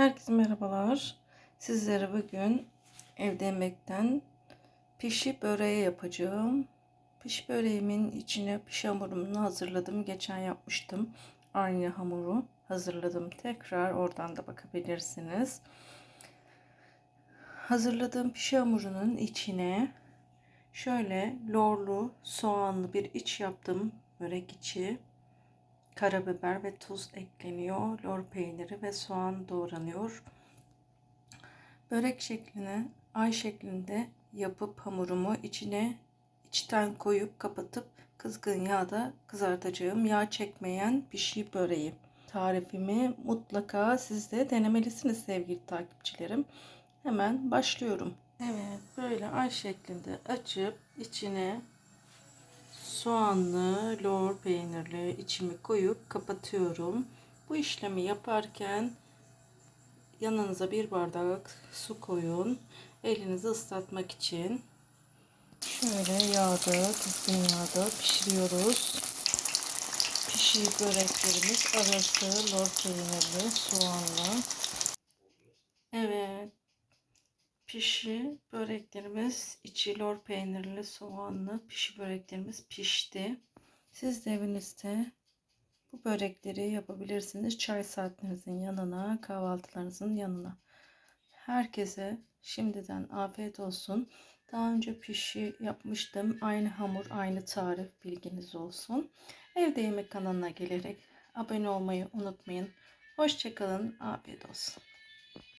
Herkese merhabalar. Sizlere bugün evde yemekten pişi böreği yapacağım. Pişi böreğimin içine pişi hamurunu hazırladım. Geçen yapmıştım. Aynı hamuru hazırladım. Tekrar oradan da bakabilirsiniz. Hazırladığım pişi hamurunun içine şöyle lorlu soğanlı bir iç yaptım. Börek içi karabiber ve tuz ekleniyor. Lor peyniri ve soğan doğranıyor. Börek şekline ay şeklinde yapıp hamurumu içine içten koyup kapatıp kızgın yağda kızartacağım. Yağ çekmeyen pişi böreği. Tarifimi mutlaka siz de denemelisiniz sevgili takipçilerim. Hemen başlıyorum. Evet böyle ay şeklinde açıp içine soğanlı, lor peynirli içimi koyup kapatıyorum. Bu işlemi yaparken yanınıza bir bardak su koyun. Elinizi ıslatmak için. Şöyle yağda, kızgın yağda pişiriyoruz. Pişi böreklerimiz arası lor peynirli, soğanlı. Evet. Pişi böreklerimiz içi lor peynirli soğanlı pişi böreklerimiz pişti. Siz de evinizde bu börekleri yapabilirsiniz. Çay saatlerinizin yanına, kahvaltılarınızın yanına. Herkese şimdiden afiyet olsun. Daha önce pişi yapmıştım. Aynı hamur, aynı tarif bilginiz olsun. Evde Yemek kanalına gelerek abone olmayı unutmayın. Hoşçakalın, afiyet olsun.